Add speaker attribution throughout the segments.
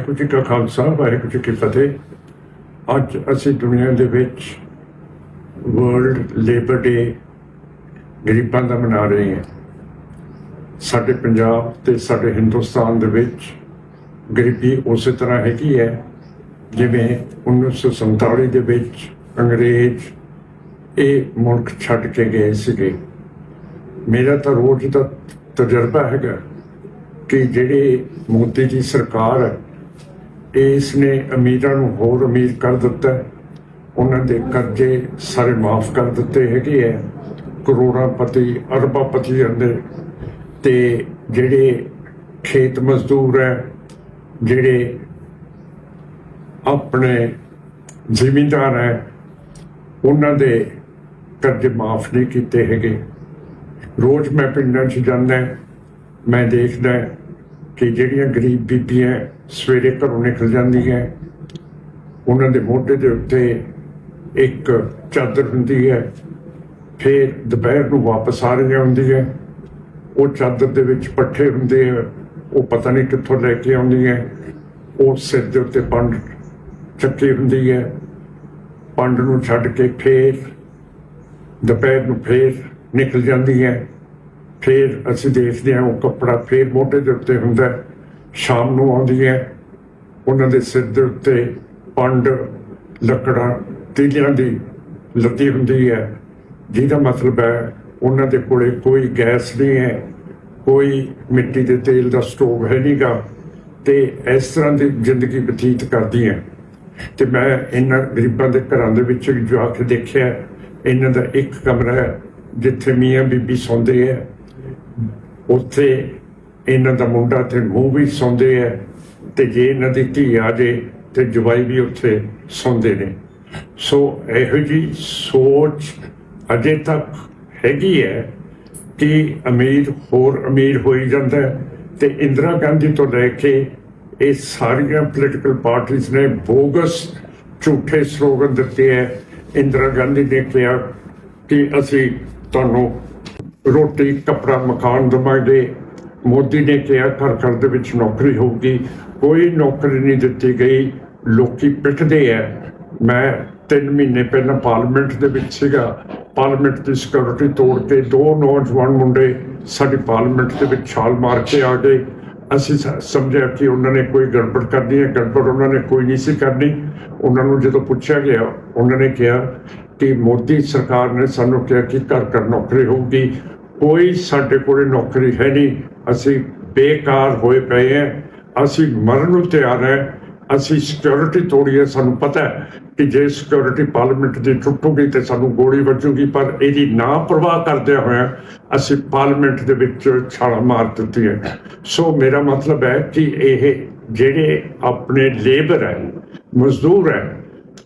Speaker 1: ਵਾਹਿਗੁਰੂ ਜੀ ਕਾ ਖਾਲਸਾ, ਵਾਹਿਗੁਰੂ ਜੀ ਕੀ ਫਤਿਹ। ਅੱਜ ਅਸੀਂ ਦੁਨੀਆ ਦੇ ਵਿੱਚ ਵਰਲਡ ਲੇਬਰ ਡੇ ਗਰੀਬਾਂ ਦਾ ਮਨਾ ਰਹੇ ਹਾਂ। ਸਾਡੇ ਪੰਜਾਬ ਤੇ ਸਾਡੇ ਹਿੰਦੁਸਤਾਨ ਦੇ ਵਿੱਚ ਗਰੀਬੀ ਉਸੇ ਤਰ੍ਹਾਂ ਹੈਗੀ ਹੈ ਜਿਵੇਂ 1947 ਦੇ ਵਿੱਚ ਅੰਗਰੇਜ਼ ਇਹ ਮੁਲਕ ਛੱਡ ਕੇ ਗਏ ਸੀਗੇ। ਮੇਰਾ ਤਾਂ ਰੋਜ਼ ਦਾ ਤਜਰਬਾ ਹੈਗਾ ਕਿ ਜਿਹੜੇ ਮੋਦੀ ਦੀ ਸਰਕਾਰ ਹੈ ਇਸ ਨੇ ਅਮੀਰਾਂ ਨੂੰ ਹੋਰ ਅਮੀਰ ਕਰ ਦਿੱਤਾ ਉਹਨਾਂ ਦੇ ਕਰਜ਼ੇ ਸਾਰੇ ਮਾਫ ਕਰ ਦਿੱਤੇ ਹੈਗੇ ਹੈ। ਕਰੋੜਾਂ ਪਤੀ ਅਰਬਾਂ ਪਤੀ ਦੇ ਤੇ ਜਿਹੜੇ ਖੇਤ ਮਜ਼ਦੂਰ ਹੈ, ਜਿਹੜੇ ਆਪਣੇ ਜ਼ਿਮੀਂਦਾਰ ਹੈ, ਉਹਨਾਂ ਦੇ ਕਰਜ਼ੇ ਮਾਫ ਨਹੀਂ ਕੀਤੇ ਹੈਗੇ। ਰੋਜ਼ ਮੈਂ ਪਿੰਡਾਂ 'ਚ ਜਾਂਦਾ ਮੈਂ ਦੇਖਦਾ ਕਿ ਜਿਹੜੀਆਂ ਗਰੀਬ ਬੀਬੀਆਂ ਸਵੇਰੇ ਘਰੋਂ ਨਿਕਲ ਜਾਂਦੀਆਂ, ਉਹਨਾਂ ਦੇ ਮੋਢੇ ਦੇ ਉੱਤੇ ਇੱਕ ਚਾਦਰ ਹੁੰਦੀ ਹੈ, ਫਿਰ ਦੁਪਹਿਰ ਨੂੰ ਵਾਪਸ ਆ ਰਹੀ ਰਹੀਆਂ ਹੈ ਉਹ ਚਾਦਰ ਦੇ ਵਿੱਚ ਪੱਠੇ ਹੁੰਦੇ ਆ, ਉਹ ਪਤਾ ਨਹੀਂ ਕਿੱਥੋਂ ਲੈ ਕੇ ਆਉਂਦੀ ਹੈ ਉਹ ਸਿਰ ਦੇ ਉੱਤੇ ਪੰਡ ਚੱਕੀ ਹੁੰਦੀ ਹੈ। ਪੰਡ ਨੂੰ ਛੱਡ ਕੇ ਫੇਰ ਦੁਪਹਿਰ ਨੂੰ ਫੇਰ ਨਿਕਲ ਜਾਂਦੀ ਹੈ ਫਿਰ ਅਸੀਂ ਦੇਖਦੇ ਹਾਂ, ਉਹ ਕੱਪੜਾ ਫਿਰ ਮੋਢੇ ਦੇ ਉੱਤੇ ਹੁੰਦਾ ਸ਼ਾਮ ਨੂੰ ਆਉਂਦੀ ਹੈ। ਉਹਨਾਂ ਦੇ ਸਿਰ ਦੇ ਉੱਤੇ ਪੰਡ, ਲੱਕੜਾਂ, ਤੀਲਿਆਂ ਦੀ ਲੱਦੀ ਹੁੰਦੀ ਹੈ। ਜਿਹਦਾ ਮਤਲਬ ਹੈ, ਉਹਨਾਂ ਦੇ ਕੋਲੇ ਕੋਈ ਗੈਸ ਨਹੀਂ ਹੈ, ਕੋਈ ਮਿੱਟੀ ਦੇ ਤੇਲ ਦਾ ਸਟੋਵ ਹੈ ਨਹੀਂਗਾ ਤੇ ਇਸ ਤਰ੍ਹਾਂ ਦੀ ਜ਼ਿੰਦਗੀ ਬਤੀਤ ਕਰਦੀ ਹੈ। ਤੇ ਮੈਂ ਇਹਨਾਂ ਗਰੀਬਾਂ ਦੇ ਘਰਾਂ ਦੇ ਵਿੱਚ ਜਾ ਕੇ ਦੇਖਿਆ, ਇਹਨਾਂ ਦਾ ਇੱਕ ਕਮਰਾ ਹੈ, ਜਿੱਥੇ ਮੀਆਂ ਬੀਬੀ ਸੌਂਦੇ ਹੈ। ਉੱਥੇ ਇਹਨਾਂ ਦਾ ਮੁੰਡਾ ਤੇ ਮੂੰਹ ਵੀ ਸੌਂਦੇ ਹੈ ਤੇ ਜੇ ਇਹਨਾਂ ਦੀ ਧੀ ਆ ਜੇ ਤੇ ਜਵਾਈ ਵੀ ਉੱਥੇ ਸੌਂਦੇ ਨੇ। ਸੋ ਇਹੋ ਜੀ ਸੋਚ ਅਜੇ ਤੱਕ ਹੈਗੀ ਹੈ ਕਿ ਅਮੀਰ ਹੋਰ ਅਮੀਰ ਹੋਈ ਜਾਂਦਾ ਤੇ ਇੰਦਰਾ ਗਾਂਧੀ ਤੋਂ ਲੈ ਕੇ ਇਹ ਸਾਰੀਆਂ ਪੋਲੀਟੀਕਲ ਪਾਰਟੀਆਂ ਨੇ ਬੋਗਸ ਝੂਠੇ ਸਲੋਗਨ ਦਿੱਤੇ ਹੈ। ਇੰਦਰਾ ਗਾਂਧੀ ਨੇ ਕਿਹਾ ਕਿ ਅਸੀਂ ਤੁਹਾਨੂੰ ਰੋਟੀ, ਕੱਪੜਾ, ਮਕਾਨ ਦਵਾਂਗੇ ਮੋਦੀ ਨੇ ਕਿਹਾ, ਘਰ ਘਰ ਦੇ ਵਿੱਚ ਨੌਕਰੀ ਹੋਊਗੀ। ਕੋਈ ਨੌਕਰੀ ਨਹੀਂ ਦਿੱਤੀ ਗਈ। ਲੋਕੀ ਪਿੱਟਦੇ ਐ ਮੈਂ 3 ਮਹੀਨੇ ਪਹਿਲਾਂ ਪਾਰਲੀਮੈਂਟ ਦੇ ਵਿੱਚ ਸੀਗਾ। ਪਾਰਲੀਮੈਂਟ ਦੀ ਸਿਕਿਉਰਿਟੀ ਤੋੜ ਕੇ ਦੋ ਨੌਜਵਾਨ ਮੁੰਡੇ ਸਾਡੀ ਪਾਰਲੀਮੈਂਟ ਦੇ ਵਿੱਚ ਛਾਲ ਮਾਰ ਕੇ ਆ ਗਏ। ਅਸੀਂ ਸਮਝਿਆ ਕਿ ਉਹਨਾਂ ਨੇ ਕੋਈ ਗੜਬੜ ਕਰਨੀ ਹੈ। ਗੜਬੜ ਉਹਨਾਂ ਨੇ ਕੋਈ ਨਹੀਂ ਸੀ ਕਰਨੀ। ਉਹਨਾਂ ਨੂੰ ਜਦੋਂ ਪੁੱਛਿਆ ਗਿਆ, ਉਹਨਾਂ ਨੇ ਕਿਹਾ ਕਿ ਮੋਦੀ ਸਰਕਾਰ ਨੇ ਸਾਨੂੰ ਕਿਹਾ ਕਿ ਘਰ ਘਰ ਨੌਕਰੀ ਹੋਊਗੀ। ਕੋਈ ਸਾਡੇ ਕੋਲੇ ਨੌਕਰੀ ਹੈ ਨਹੀਂ। ਅਸੀਂ ਬੇਕਾਰ ਹੋਏ ਪਏ ਹਾਂ। ਅਸੀਂ ਮਰਨ ਨੂੰ ਤਿਆਰ ਹੈ। ਅਸੀਂ ਸਿਕਿਉਰਿਟੀ ਤੋੜੀ ਹੈ। ਸਾਨੂੰ ਪਤਾ ਹੈ ਕਿ ਜੇ ਸਿਕਿਉਰਿਟੀ ਪਾਰਲੀਮੈਂਟ ਦੀ ਟੁੱਟੂਗੀ ਤੇ ਸਾਨੂੰ ਗੋਲੀ ਵੱਜੂਗੀ, ਪਰ ਇਹਦੀ ਨਾ ਪ੍ਰਵਾਹ ਕਰਦੇ ਹੋਏ ਅਸੀਂ ਪਾਰਲੀਮੈਂਟ ਦੇ ਵਿੱਚ ਛਾਲਾ ਮਾਰ ਦਿੱਤੀ ਹੈ। ਸੋ ਮੇਰਾ ਮਤਲਬ ਹੈ ਕਿ ਇਹ ਜਿਹੜੇ ਆਪਣੇ ਲੇਬਰ ਹੈ, ਮਜ਼ਦੂਰ ਹੈ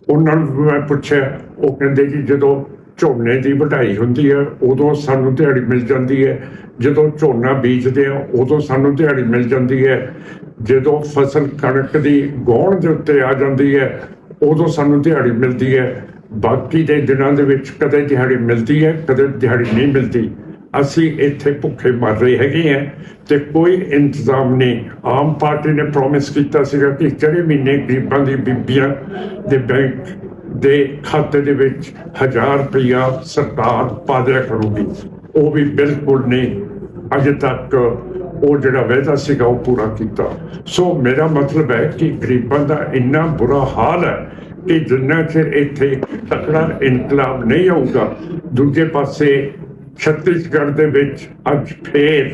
Speaker 1: ਉਹਨਾਂ ਨੂੰ ਮੈਂ ਪੁੱਛਿਆ, ਉਹ ਕਹਿੰਦੇ ਜੀ ਜਦੋਂ ਝੋਨੇ ਦੀ ਵਢਾਈ ਹੁੰਦੀ ਹੈ, ਉਦੋਂ ਸਾਨੂੰ ਦਿਹਾੜੀ ਮਿਲ ਜਾਂਦੀ ਹੈ। ਜਦੋਂ ਝੋਨਾ ਬੀਜਦੇ ਆ ਉਦੋਂ ਸਾਨੂੰ ਦਿਹਾੜੀ ਮਿਲ ਜਾਂਦੀ ਹੈ। ਜਦੋਂ ਫਸਲ ਕਣਕ ਦੀ ਗੌਣ ਦੇ ਉੱਤੇ ਆ ਜਾਂਦੀ ਹੈ, ਉਦੋਂ ਸਾਨੂੰ ਦਿਹਾੜੀ ਮਿਲਦੀ ਹੈ। ਬਾਕੀ ਦੇ ਦਿਨਾਂ ਦੇ ਵਿੱਚ ਕਦੇ ਦਿਹਾੜੀ ਮਿਲਦੀ ਹੈ, ਕਦੇ ਦਿਹਾੜੀ ਨਹੀਂ ਮਿਲਦੀ। ਅਸੀਂ ਇੱਥੇ ਭੁੱਖੇ ਮਰ ਰਹੇ ਹੈਗੇ ਆ ਤੇ ਕੋਈ ਇੰਤਜ਼ਾਮ ਨਹੀਂ। ਆਮ ਪਾਰਟੀ ਨੇ ਪ੍ਰੋਮਿਸ ਕੀਤਾ ਸੀਗਾ ਕਿ ਜਿਹੜੇ ਮਹੀਨੇ ਗਰੀਬਾਂ ਦੀ ਬੀਬੀਆਂ ਦੇ ਬੈਂਕ ਦੇ ਖਾਤੇ ਦੇ ਵਿੱਚ 1000 ਰੁਪਇਆ ਸਰਕਾਰ ਪਾ ਦਿਆ ਕਰੂਗੀ। ਉਹ ਵੀ ਬਿਲਕੁਲ ਨਹੀਂ। ਅਜੇ ਤੱਕ ਉਹ ਜਿਹੜਾ ਵਾਅਦਾ ਸੀਗਾ ਉਹ ਪੂਰਾ ਕੀਤਾ। ਸੋ ਮੇਰਾ ਮਤਲਬ ਹੈ ਕਿ ਗਰੀਬਾਂ ਦਾ ਇੰਨਾ ਬੁਰਾ ਹਾਲ ਹੈ ਕਿ ਜਿੰਨਾ ਚਿਰ ਇੱਥੇ ਤਕੜਾ ਇਨਕਲਾਬ ਨਹੀਂ ਆਊਗਾ, ਦੂਜੇ ਪਾਸੇ ਛੱਤੀਸਗੜ੍ਹ ਦੇ ਵਿੱਚ ਅੱਜ ਫੇਰ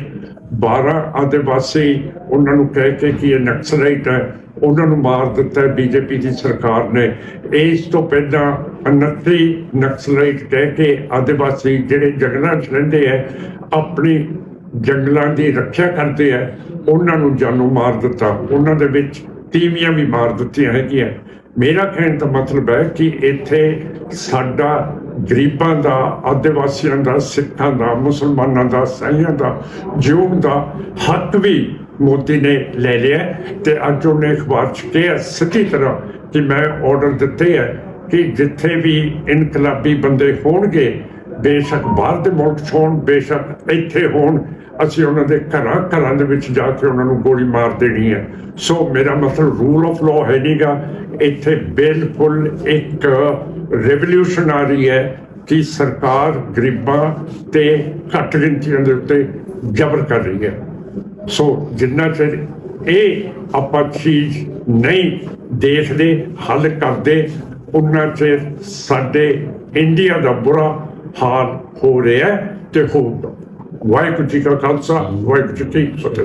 Speaker 1: 12 ਆਦਿਵਾਸੀ ਉਹਨਾਂ ਨੂੰ ਕਹਿ ਕੇ ਕਿ ਇਹ ਨਕਸਲਾਈਟ ਹੈ, ਉਹਨਾਂ ਨੂੰ ਮਾਰ ਦਿੱਤਾ ਬੀਜੇਪੀ ਦੀ ਸਰਕਾਰ ਨੇ। ਇਸ ਤੋਂ ਪਹਿਲਾਂ 29 ਨਕਸਲਾਈਟ ਕਹਿ ਕੇ ਆਦਿਵਾਸੀ ਜਿਹੜੇ ਜੰਗਲਾਂ 'ਚ ਰਹਿੰਦੇ ਹੈ, ਆਪਣੀ ਜੰਗਲਾਂ ਦੀ ਰੱਖਿਆ ਕਰਦੇ ਹੈ, ਉਹਨਾਂ ਨੂੰ ਜਾਨੋਂ ਮਾਰ ਦਿੱਤਾ। ਉਹਨਾਂ ਦੇ ਵਿੱਚ ਤੀਵੀਆਂ ਵੀ ਮਾਰ ਦਿੱਤੀਆਂ ਹੈਗੀਆਂ। ਮੇਰਾ ਕਹਿਣ ਦਾ ਮਤਲਬ ਹੈ ਕਿ ਇੱਥੇ ਸਾਡਾ ਗਰੀਬਾਂ ਦਾ, ਆਦਿਵਾਸੀਆਂ ਦਾ, ਸਿੱਖਾਂ ਦਾ, ਮੁਸਲਮਾਨਾਂ ਦਾ, ਸਾਈਆਂ ਦਾ ਜਿਉਣ ਦਾ ਹੱਕ ਵੀ ਮੋਦੀ ਨੇ ਲੈ ਲਿਆ ਹੈ ਤੇ ਅੱਜ ਉਹਨੇ ਅਖਬਾਰ ਚ ਕਿਹਾ ਸਿੱਧੀ ਤਰ੍ਹਾਂ ਕਿ ਮੈਂ ਆਰਡਰ ਦਿੱਤੇ ਹੈ ਕਿ ਜਿੱਥੇ ਵੀ ਇਨਕਲਾਬੀ ਬੰਦੇ ਹੋਣਗੇ, ਬੇਸ਼ੱਕ ਬਾਹਰ ਦੇ ਮੁਲਕ 'ਚ ਹੋਣ, ਬੇਸ਼ੱਕ ਇੱਥੇ ਹੋਣ ਅਸੀਂ ਉਹਨਾਂ ਦੇ ਘਰਾਂ ਘਰਾਂ ਦੇ ਵਿੱਚ ਜਾ ਕੇ ਉਹਨਾਂ ਨੂੰ ਗੋਲੀ ਮਾਰ ਦੇਣੀ ਹੈ। ਸੋ ਮੇਰਾ ਮਤਲਬ ਰੂਲ ਆਫ ਲਾਅ ਹੈ ਨਹੀਂਗਾ ਇੱਥੇ ਬਿਲਕੁਲ ਇੱਕ ਰੈਵੋਲੂਸ਼ਨ ਆ ਰਹੀ ਹੈ ਕਿ ਸਰਕਾਰ ਗਰੀਬਾਂ ਤੇ ਘੱਟ ਗਿਣਤੀਆਂ ਦੇ ਉੱਤੇ ਜ਼ਬਰ ਕਰ ਰਹੀ ਹੈ। ਸੋ ਜਿੰਨਾ ਚਿਰ ਇਹ ਆਪਾਂ ਚੀਜ਼ ਨਹੀਂ ਦੇਖਦੇ, ਹੱਲ ਕਰਦੇ ਉਹਨਾਂ ਚਿਰ ਸਾਡੇ ਇੰਡੀਆ ਦਾ ਬੁਰਾ ਹਾਲ ਹੋ ਰਿਹਾ ਹੈ ਤੇ ਹੋਊਗਾ। ਵਾਹਿਗੁਰੂ ਜੀ ਕਾ ਖਾਲਸਾ ਵਾਹਿਗੁਰੂ ਜੀ ਕੀ ਫਤਿਹ